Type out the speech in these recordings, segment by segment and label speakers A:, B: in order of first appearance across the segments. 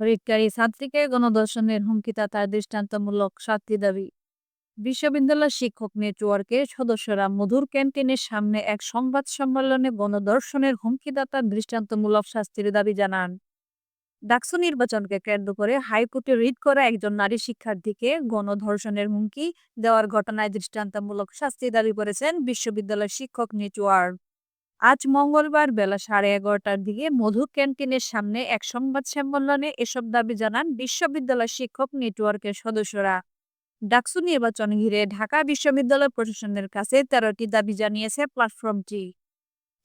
A: হরিৎকারী ছাত্রীকে গণধর্ষণের হুমকিতা তার দৃষ্টান্তমূলক শাস্তি দাবি। বিশ্ববিদ্যালয় শিক্ষক নেটওয়ার্কের সদস্যরা মধুর ক্যান্টিনের সামনে এক সংবাদ সম্মেলনে গণধর্ষণের হুমকিদাতার দৃষ্টান্তমূলক শাস্তির দাবি জানান। ডাকসু নির্বাচনকে কেন্দ্র করে হাইকোর্টে রিট করা একজন নারী শিক্ষার্থীকে গণধর্ষণের হুমকি দেওয়ার ঘটনায় দৃষ্টান্তমূলক শাস্তি দাবি করেছেন বিশ্ববিদ্যালয় শিক্ষক নেটওয়ার্ক। আজ মঙ্গলবার বেলা সাড়ে এগারোটার দিকে মধু ক্যান্টিনের সামনে এক সংবাদ সম্মেলনে এসব দাবি জানান বিশ্ববিদ্যালয় শিক্ষক নেটওয়ার্কের সদস্যরা। ডাকসু নির্বাচন ঘিরে ঢাকা বিশ্ববিদ্যালয় প্রশাসনের কাছে তেরোটি দাবি জানিয়েছে প্ল্যাটফর্মটি।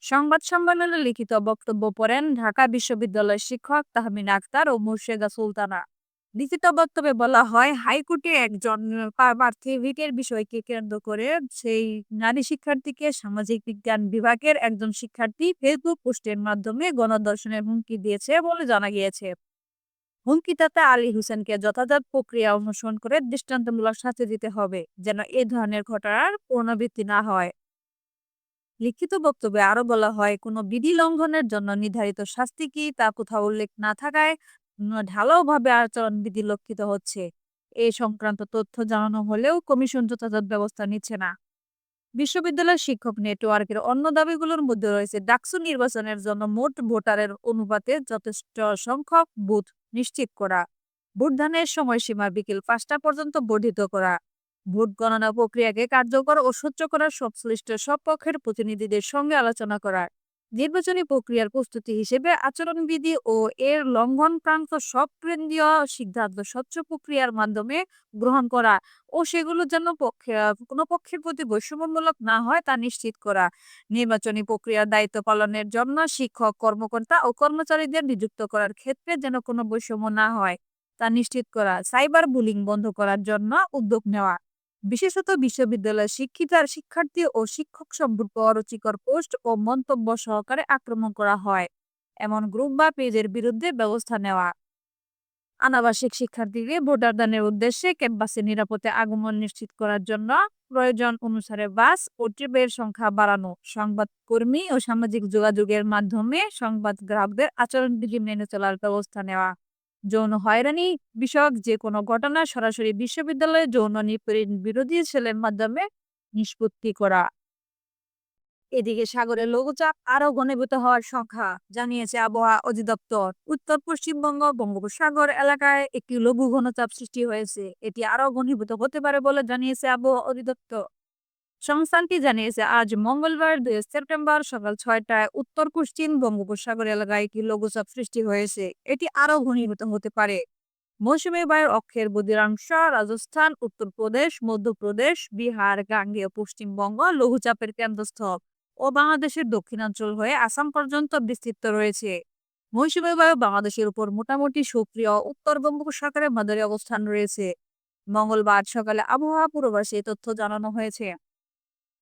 A: সংবাদ সম্মেলনে লিখিত বক্তব্য পড়েন ঢাকা বিশ্ববিদ্যালয়ের শিক্ষক তাহমিন আক্তার ও মুর্শেদা সুলতানা। লিখিত বক্তব্যে বলা হয় হাইকোর্টে একজন প্রার্থী ভিটের বিষয়কে কেন্দ্র করে সেই নারী শিক্ষার্থীকে সামাজিক বিজ্ঞান বিভাগের একজন শিক্ষার্থী ফেসবুক পোস্টের মাধ্যমে গণদর্শনের হুমকি দিয়েছে বলে জানা গিয়েছে। হুমকিদাতা আলী হোসেনকে যথাযথ প্রক্রিয়া অনুসরণ করে দৃষ্টান্তমূলক শাস্তি দিতে হবে, যেন এ ধরনের ঘটনার পুনরাবৃত্তি না হয়। লিখিত বক্তব্যে আরও বলা হয়, কোনো বিধি লঙ্ঘনের জন্য নির্ধারিত শাস্তি কি তা কোথাও উল্লেখ না থাকায় ঢালাওভাবে আচরণবিধি লক্ষিত হচ্ছে। এ সংক্রান্ত তথ্য জানানো হলেও কমিশন যথাযথ ব্যবস্থা নিচ্ছে না। বিশ্ববিদ্যালয় শিক্ষক নেটওয়ার্কের অন্য দাবিগুলোর মধ্যে রয়েছে, ডাকসু নির্বাচনের জন্য মোট ভোটারের অনুপাতে যথেষ্ট সংখ্যক বুথ নিশ্চিত করা, ভোটদানের সময়সীমা বিকেল পাঁচটা পর্যন্ত বর্ধিত করা, ভোট গণনা প্রক্রিয়াকে কার্যকর ও স্বচ্ছ করার সংশ্লিষ্ট সব পক্ষের প্রতিনিধিদের সঙ্গে আলোচনা করা। নির্বাচনী প্রক্রিয়ার প্রস্তুতি হিসেবে আচরণবিধি ও এর লঙ্ঘন প্রান্ত সব কেন্দ্রীয় সিদ্ধান্ত স্বচ্ছ প্রক্রিয়ার মাধ্যমে গ্রহণ করা ও সেগুলো যেন পক্ষে, কোনো পক্ষের প্রতি বৈষম্যমূলক না হয় তা নিশ্চিত করা। নির্বাচনী প্রক্রিয়ার দায়িত্ব পালনের জন্য শিক্ষক, কর্মকর্তা ও কর্মচারীদের নিযুক্ত করার ক্ষেত্রে যেন কোনো বৈষম্য না হয় তা নিশ্চিত করা। সাইবার বুলিং বন্ধ করার জন্য উদ্যোগ নেওয়া। বিশেষত বিশ্ববিদ্যালয়ের শিক্ষিতার, শিক্ষার্থী ও শিক্ষক সম্পর্ক অরুচিকর পোস্ট ও মন্তব্য সহকারে আক্রমণ করা হয়। এমন গ্রুপ বা পেজের বিরুদ্ধে ব্যবস্থা নেওয়া। আনাবাসিক শিক্ষার্থীকে ভোটার দানের উদ্দেশ্যে ক্যাম্পাসে নিরাপদে আগমন নিশ্চিত করার জন্য প্রয়োজন অনুসারে বাস ও ট্রিপের সংখ্যা বাড়ানো। সংবাদ কর্মী ও সামাজিক যোগাযোগের মাধ্যমে সংবাদ গ্রাহকদের আচরণবিধি মেনে চলার ব্যবস্থা নেওয়া। যৌন হয়রানি বিষয়ক যে কোনো ঘটনা সরাসরি বিশ্ববিদ্যালয়ে যৌন নিপীড়ন বিরোধী সেলের মাধ্যমে নিষ্পত্তি করা। এদিকে সাগরে লঘুচাপ আরও ঘনীভূত হওয়ার সংখ্যা জানিয়েছে আবহাওয়া অধিদপ্তর। উত্তর, পশ্চিমবঙ্গ, বঙ্গোপসাগর এলাকায় একটি লঘু ঘনচাপ সৃষ্টি হয়েছে। এটি আরও ঘনীভূত হতে পারে বলে জানিয়েছে আবহাওয়া অধিদপ্তর। সংস্থানটি জানিয়েছে, আজ মঙ্গলবার দুই সেপ্টেম্বর সকাল ছয়টায় উত্তর পশ্চিম বঙ্গোপসাগর এলাকায় একটি লঘুচাপ সৃষ্টি হয়েছে। এটি আরও ঘনীভূত হতে পারে। মৌসুমী বায়ুর অক্ষের বদিরাংশ রাজস্থান উত্তরপ্রদেশ মধ্যপ্রদেশ, বিহার, গাঙ্গেয়, পশ্চিমবঙ্গ লঘুচাপের কেন্দ্রস্থল ও বাংলাদেশের দক্ষিণাঞ্চল হয়ে আসাম পর্যন্ত বিস্তৃত রয়েছে। মৌসুমী বায়ু বাংলাদেশের উপর মোটামুটি সক্রিয়। উত্তর বঙ্গোপসাগরের মাদারি অবস্থান রয়েছে। মঙ্গলবার সকালে আবহাওয়া পূর্বাসে তথ্য জানানো হয়েছে।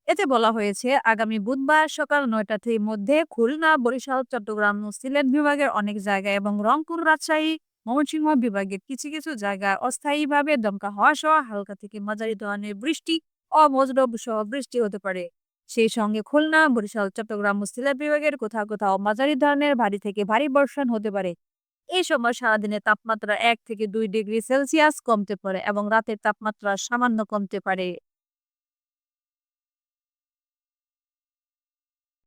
A: এতে বলা হয়েছে, আগামী বুধবার সকাল নয়টার মধ্যে খুলনা, বরিশাল, চট্টগ্রাম ও সিলেট বিভাগের অনেক জায়গায় এবং রংপুর রাজশাহী, ময়মনসিংহ বিভাগের কিছু কিছু জায়গায় অস্থায়ীভাবে দমকা হওয়া সহ হালকা থেকে মাঝারি ধরনের বৃষ্টি ও মজরব সহ বৃষ্টি হতে পারে। সেই সঙ্গে খুলনা, বরিশাল, চট্টগ্রাম ও সিলেট বিভাগের কোথাও কোথাও মাঝারি ধরনের ভারী থেকে ভারী বর্ষণ হতে পারে। এই সময় সারাদিনের তাপমাত্রা এক থেকে দুই ডিগ্রি সেলসিয়াস কমতে পারে এবং রাতের তাপমাত্রা সামান্য কমতে পারে।